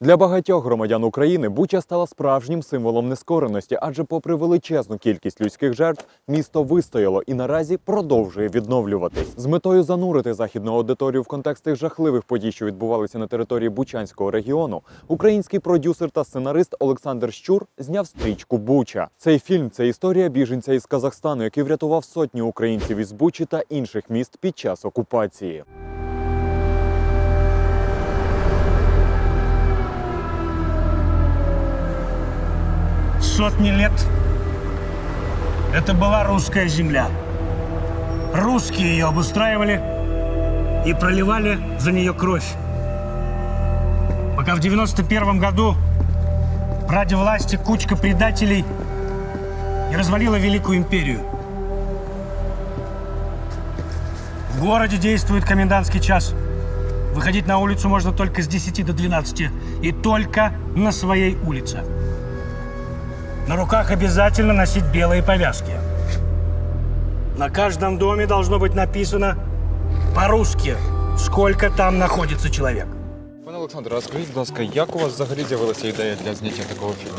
Для багатьох громадян України Буча стала справжнім символом нескореності, адже, попри величезну кількість людських жертв, місто вистояло і наразі продовжує відновлюватись. З метою занурити західну аудиторію в контекст тих жахливих подій, що відбувалися на території Бучанського регіону, український продюсер та сценарист Олександр Щур зняв стрічку Буча. Цей фільм це історія біженця із Казахстану, який врятував сотні українців із Бучі та інших міст під час окупації. Сотни лет это была русская земля. Русские ее обустраивали и проливали за нее кровь. Пока в 91 году ради власти кучка предателей не развалила Великую империю. В городе действует комендантский час. Выходить на улицу можно только с 10 до 12 и только на своей улице. На руках обязательно носить белые повязки. На каждом доме должно быть написано по-русски, сколько там находится человек. Пане Олександре, розкажіть, будь ласка, як у вас взагалі з'явилася ідея для зняття такого фільму?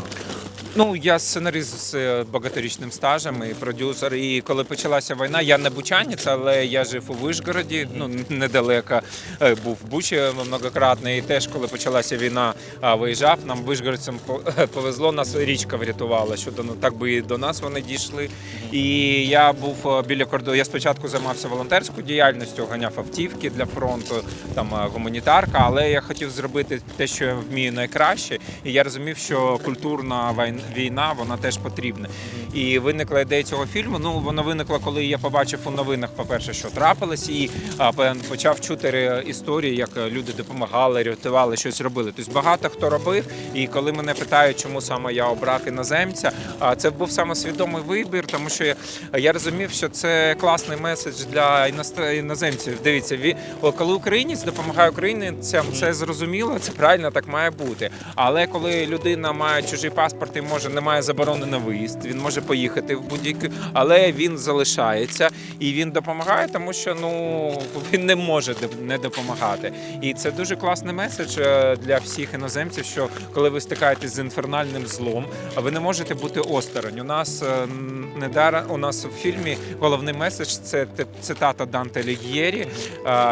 Ну, я сценарист з е, багаторічним стажем і продюсер. І коли почалася війна, я не бучанець, але я жив у Вишгороді, ну недалеко е, був в Бучі многократно. І теж, коли почалася війна, виїжджав. Нам вишгородцям по- повезло, нас річка врятувала. Що ну, так би і до нас вони дійшли. І я був е, біля кордону. Я спочатку займався волонтерською діяльністю, ганяв автівки для фронту, там е, гуманітарка, але я хотів зробити те, що я вмію найкраще. І я розумів, що культурна війн- війна вона теж потрібна. І виникла ідея цього фільму. Ну воно виникло, коли я побачив у новинах, по-перше, що трапилось, і почав чути історії, як е, люди допомагали, рятували, щось робили. Тобто багато хто робив. І коли мене питають, чому саме я обрав іноземця, це був саме свідомий вибір, тому що я, я розумів, що це класний меседж для іноземців. Дивіться, коли українець допомагає українцям, це зрозуміло, це правильно так має бути. Але коли людина має чужий паспорт і може немає заборони на виїзд, він може поїхати в будь-який, але він залишається і він допомагає, тому що ну він не може не допомагати. І це дуже класний меседж е, для всіх іноземців, що коли ви стикаєтесь з інфернальним злом, а ви не можете бути осторонь. У нас е, недара у нас в фільмі головний меседж це цитата Данте Ліг'єрі,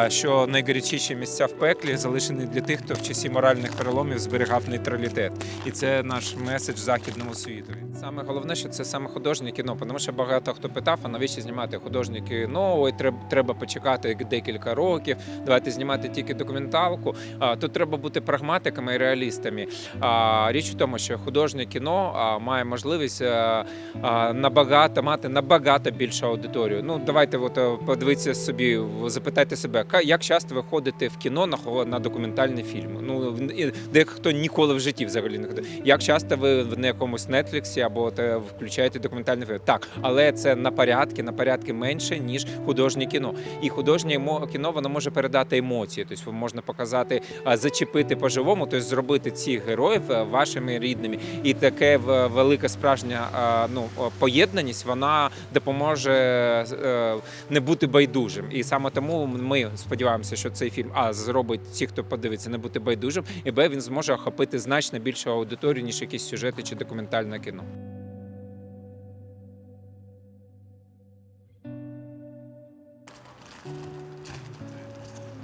що найгарячіші місця в пеклі залишені для тих, хто в часі моральних переломів зберігав нейтралітет. І це наш меседж західному світу. Саме головне, що це саме художнє кіно, тому що багато хто питав, а навіщо знімати художнє кіно? Ой, треба, треба почекати декілька років. Давайте знімати тільки документалку. Тут треба бути прагматиками і реалістами. А, річ в тому, що художнє кіно має можливість а, набагато мати набагато більшу аудиторію. Ну давайте от е, подивіться собі, запитайте себе, як часто ви ходите в кіно на на документальний фільм? Ну дехто ніколи в житті взагалі не ходить. Як часто ви на якомусь Нетфліксі або от, е, включаєте документальний фільм? Так, але це на порядки, на порядки менше ніж художнє кіно. І художнє кіно воно може передати емоції. Тобто можна показати, зачепити по-живому, тобто зробити цих героїв е, вашими рідними. І таке в- велика справжня ну, поєднаність вона допоможе е, не бути байдужим. І саме тому ми сподіваємося, що цей фільм а зробить ті, хто подивиться, не бути байдужим, і б він зможе охопити значно більшу аудиторію, ніж якісь сюжети чи документальне кіно.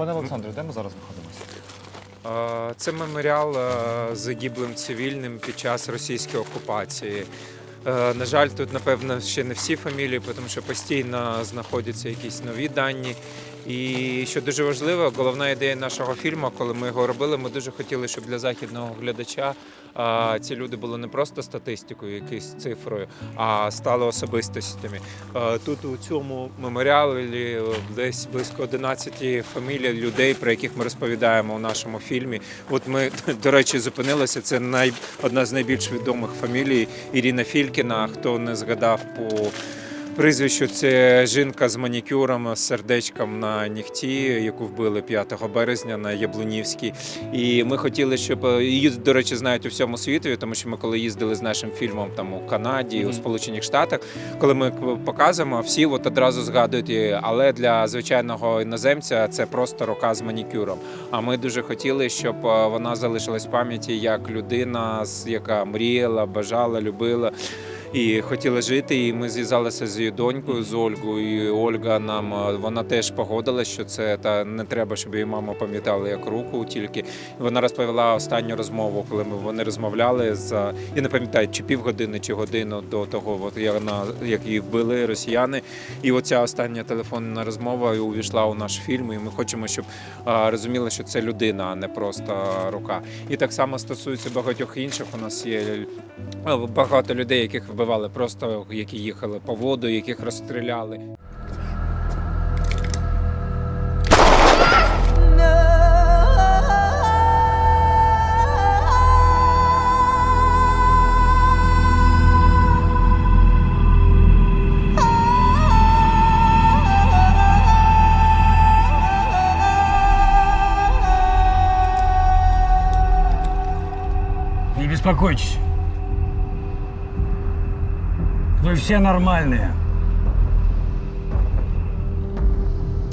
Пане Олександре, де ми зараз знаходимося? Це меморіал е, загиблим цивільним під час російської окупації. Е, На жаль, тут напевно ще не всі фамілії, тому що постійно знаходяться якісь нові дані. І що дуже важливо, головна ідея нашого фільму, коли ми його робили, ми дуже хотіли, щоб для західного глядача а, ці люди були не просто статистикою, якоюсь цифрою, а стали особистостями. Е, Тут у цьому меморіалі десь близько 11 фамілій людей, про яких ми розповідаємо у нашому фільмі. От ми, до речі, зупинилися. Це най, одна з найбільш відомих фамілій Ірина Фількіна. Хто не згадав по прізвищу це жінка з манікюром, з сердечком на нігті, яку вбили 5 березня на Яблунівській. І ми хотіли, щоб е, її, до речі, знають у всьому світові, тому що ми коли їздили з нашим фільмом там у Канаді, у Сполучених Штатах, коли ми показуємо, всі от одразу згадують її. Але для звичайного іноземця це просто рука з манікюром. А ми дуже хотіли, щоб е, вона залишилась в пам'яті як людина, яка мріяла, бажала, любила. І хотіла жити, і ми зв'язалися з її донькою, з Ольгою. І Ольга нам е, вона теж погодилась, що це та не треба, щоб її мама пам'ятала як руку. Тільки вона розповіла останню розмову, коли ми вони розмовляли за я не пам'ятаю, чи півгодини, чи годину до того, от як вона як її вбили росіяни. І оця остання телефонна розмова увійшла у наш фільм. І ми хочемо, щоб розуміли, що це людина, а не просто рука. І так само стосується багатьох інших. У нас є е, багато людей, яких вбивали просто, які їхали по воду, яких розстріляли. Не беспокойтесь. Вы все нормальные.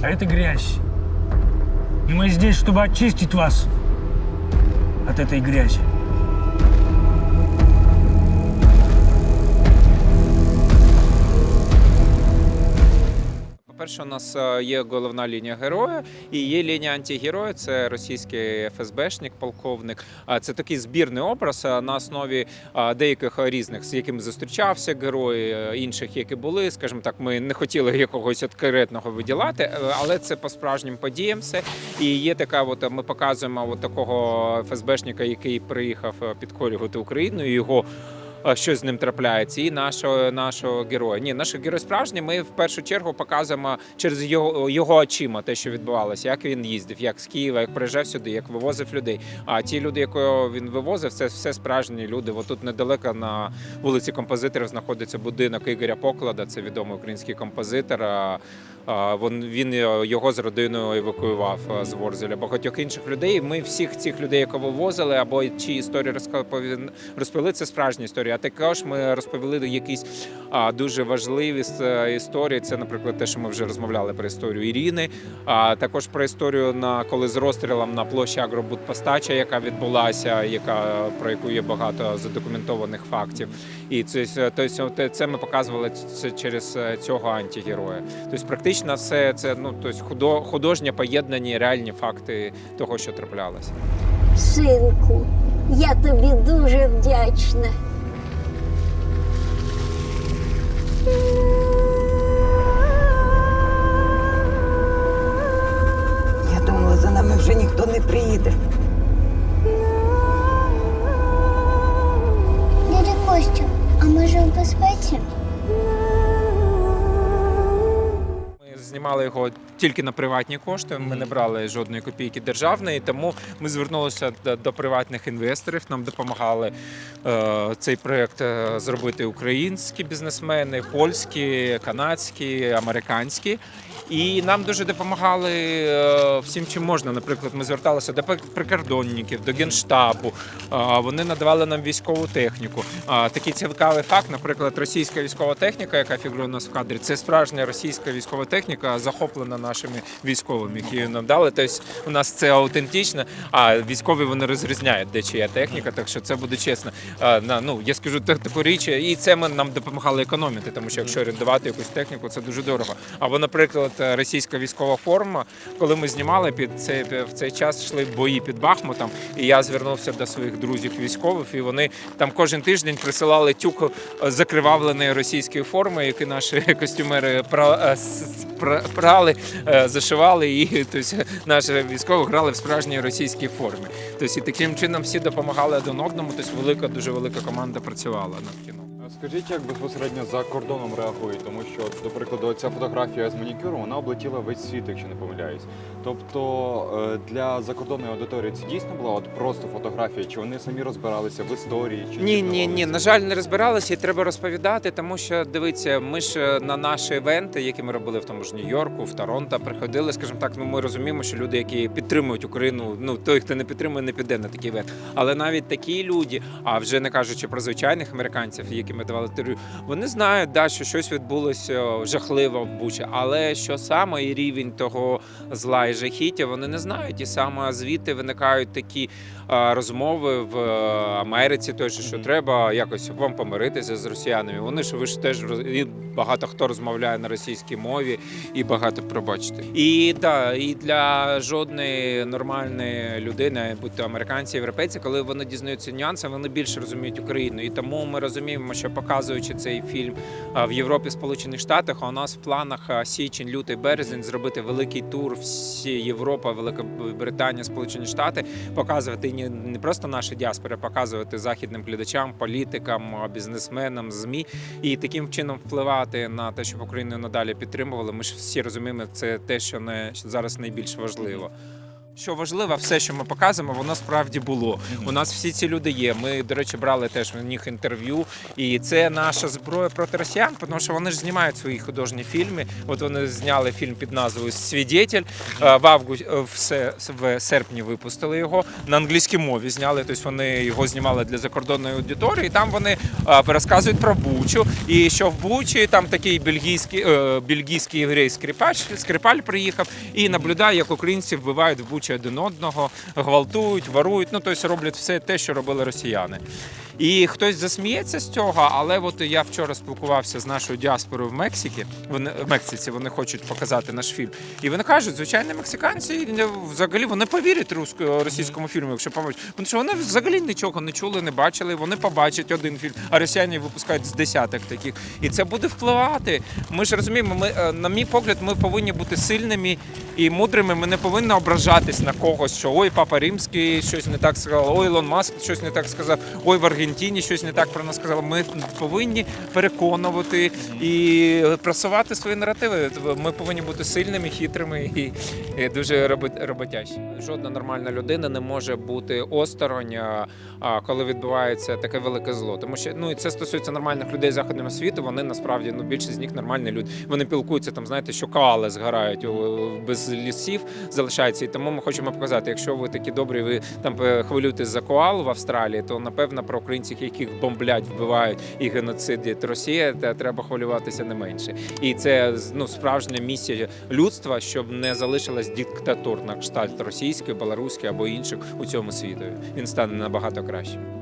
А это грязь. И мы здесь, чтобы очистить вас от этой грязи. По-перше, у нас е, є головна лінія героя і є лінія антигероя. Це російський ФСБшник, полковник. Це такий збірний образ е, на основі е, деяких різних, з якими зустрічався герой, інших, які були. Скажімо так, ми не хотіли якогось конкретного виділяти, е, але це по справжнім подіям все. І є така, от ми показуємо от такого ФСБшника, який приїхав підкорювати Україну. і Його а, що з ним трапляється, і нашого нашого героя. Ні, наш герой справжній. Ми в першу чергу показуємо через його його очима те, що відбувалося, як він їздив, як з Києва, як приїжджав сюди, як вивозив людей. А ті люди, якого він вивозив, це все справжні люди. От тут недалеко на вулиці композиторів знаходиться будинок Ігоря Поклада. Це відомий український композитор. Він він його з родиною евакуював з Ворзеля. Багатьох інших людей. Ми всіх цих людей, якого вивозили, або ті історії розпові- розповіли, це справжні історії. А також ми розповіли якісь дуже важливі е, історії. Це, наприклад, те, що ми вже розмовляли про історію Ірини, а також про історію на коли з розстрілом на площі Агробудпостача, яка відбулася, яка про яку є багато задокументованих фактів. І це тобто, це ми показували це через е, цього антигероя. Тобто, практично все це ну тобто худо, художнє поєднані реальні факти того, що траплялося. Синку, я тобі дуже вдячна. Я думала, за нами вже ніхто не приїде. Дядя Костю, а може в безпеці? Ми його тільки на приватні кошти. Ми не брали жодної копійки державної, тому ми звернулися до, приватних інвесторів. Нам допомагали е, цей проект е, зробити українські бізнесмени, польські, канадські, американські. І нам дуже допомагали е, всім, чим можна. Наприклад, ми зверталися до прикордонників, до генштабу. Вони надавали нам військову техніку. Такий цікавий факт, наприклад, російська військова техніка, яка фігурує у нас в кадрі, це справжня російська військова техніка, захоплена нашими військовими, які нам дали. Тобто у нас це аутентично, а військові вони розрізняють, де чия техніка, так що це буде чесно. На, ну, я скажу так- таку річ, і це ми нам допомагали економити, тому що якщо орендувати якусь техніку, це дуже дорого. Або, наприклад, російська військова форма, коли ми знімали під цей в цей час йшли бої під Бахмутом, і я звернувся до своїх друзів військових, і вони там кожен тиждень присилали тюк е, закривавленої російської форми, які наші костюмери пра- е, пра- прали, е, зашивали, і тобто, наші військові грали в справжній російській формі. Тобто, і таким чином всі допомагали один одному. Тобто велика, дуже велика команда працювала над кіно. Скажіть, як безпосередньо за кордоном реагують, тому що, до прикладу, ця фотографія з манікюром вона облетіла весь світ, якщо не помиляюсь. Тобто е, для закордонної аудиторії це дійсно була от просто фотографія, чи вони самі розбиралися в історії? Чи Ні, ні, ні. На жаль, не розбиралися і треба розповідати, тому що дивіться, ми ж е, на наші івенти, які ми робили в тому ж Нью-Йорку, в Торонто, приходили, скажімо так, ну ми розуміємо, що люди, які підтримують Україну, ну той, хто не підтримує, не піде на такий івент. Але навіть такі люди, а вже не кажучи про звичайних американців, які ми давали інтерв'ю, вони знають, да, що щось відбулося жахливо в Бучі, але що саме і рівень того зла і жахіття, вони не знають. І саме звідти виникають такі розмови в е, Америці, той що треба якось вам помиритися з росіянами. Вони ж ви ж теж багато хто розмовляє на російській мові, і багато пробачте. І да, і для жодної нормальної людини, будь то американці, європейці, коли вони дізнаються нюанси, вони більше розуміють Україну. І тому ми розуміємо, що показуючи цей фільм в Європі, Сполучених Штатах, а у нас в планах січень, лютий, березень зробити великий тур всі Європа, Велика Британія, Сполучені Штати, показувати не, не просто наші діаспори, а показувати західним глядачам, політикам, бізнесменам, змі і таким чином впливати на те, щоб Україну надалі підтримували. Ми ж всі розуміємо, це те, що не зараз найбільш важливо. Що важливо, все, що ми показуємо, воно справді було. У нас всі ці люди є. Ми, до речі, брали теж в них інтерв'ю, і це наша зброя проти росіян, тому що вони ж знімають свої художні фільми. От вони зняли фільм під назвою Свідетель. Е, В августі в, в серпні випустили його на англійській мові. Зняли, тобто вони його знімали для закордонної аудиторії. І там вони е, розказують про Бучу. І що в Бучі там такий бельгійський, е, бельгійський єврей скрипач, скрипаль приїхав і наблюдає, як українці вбивають в Бучі один одного, гвалтують, ворують. Ну тобто роблять все те, що робили росіяни. І хтось засміється з цього, але от я вчора спілкувався з нашою діаспорою в Мексиці. Вони в Мексиці вони хочуть показати наш фільм. І вони кажуть, звичайно, мексиканці взагалі вони повірять російському фільму, якщо побачать. Тому що вони взагалі нічого не чули, не бачили. Вони побачать один фільм, а росіяни випускають з десяток таких. І це буде впливати. Ми ж розуміємо, ми е, на мій погляд, ми повинні бути сильними і мудрими. Ми не повинні ображатись на когось, що ой, папа римський щось не так сказав, ой, Ілон Маск щось не так сказав, ой, в Аргентині щось не так про нас сказав. Ми повинні переконувати і просувати свої наративи. Ми повинні бути сильними, хитрими і, дуже робот- роботящі. Жодна нормальна людина не може бути осторонь, коли відбувається таке велике зло. Тому що ну і це стосується нормальних людей західного світу. Вони насправді ну більшість з них нормальні люди. Вони пілкуються там, знаєте, що коали згорають без лісів, залишаються. І тому ми хочемо показати, якщо ви такі добрі, ви там е, хвилюєтесь за коал в Австралії, то напевно про українців, яких бомблять, вбивають і геноцидять Росія, та треба хвилюватися не менше. І це ну справжня місія людства, щоб не залишилась диктатур на кшталт російської, білоруської або інших у цьому світу. Він стане набагато кращим.